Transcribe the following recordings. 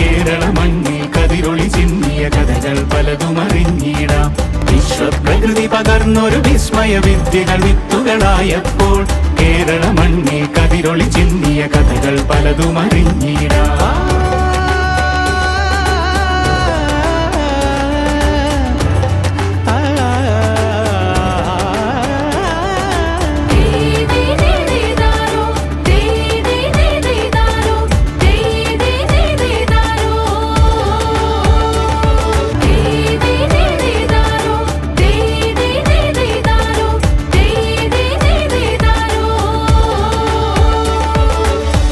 കേരള മണ്ണിൽ കതിരൊളി ചിന്നിയ കഥകൾ പലതും അറിഞ്ഞിടാം. വിശ്വപ്രകൃതി പകർന്നൊരു വിസ്മയ വിദ്യകൾ വിത്തുകളായപ്പോൾ കേരള മണ്ണിൽ കതിരൊളി ചിന്നിയ കഥകൾ പലതും അറിഞ്ഞിടാം.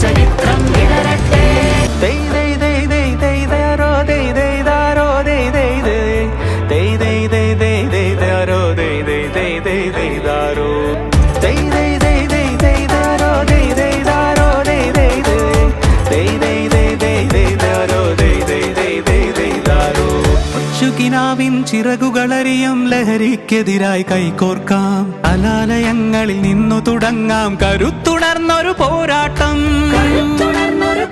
ചരിത്രം വിടരട്ടെ ചിറകുകളറിയും ലഹരിക്കെതിരായി കൈകോർക്കാം അലാലയങ്ങളിൽ നിന്നു തുടങ്ങാം കരുത്തുണർന്നൊരു പോരാട്ടം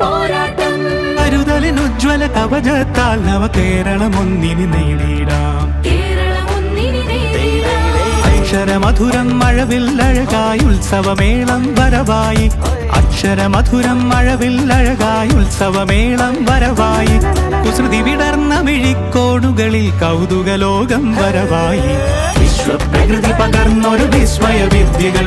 പോരാട്ടം. കരുതലിനുജ്വല കവചത്താൽ നവ കേരളം ഒന്നിനി നേടിയിടാം. അക്ഷരമധുരം മഴവില്ലഴകായി ഉത്സവമേളം വരവായി. അക്ഷരമധുരം മഴവില്ലഴകായി ഉത്സവമേളം വരവായി. കുസൃതി വിടർന്ന മിഴിക്കോടുകളിൽ കൗതുക ലോകം വരവായി. വിശ്വപ്രകൃതി പകർന്നൊരു വിസ്മയ വിദ്യകൾ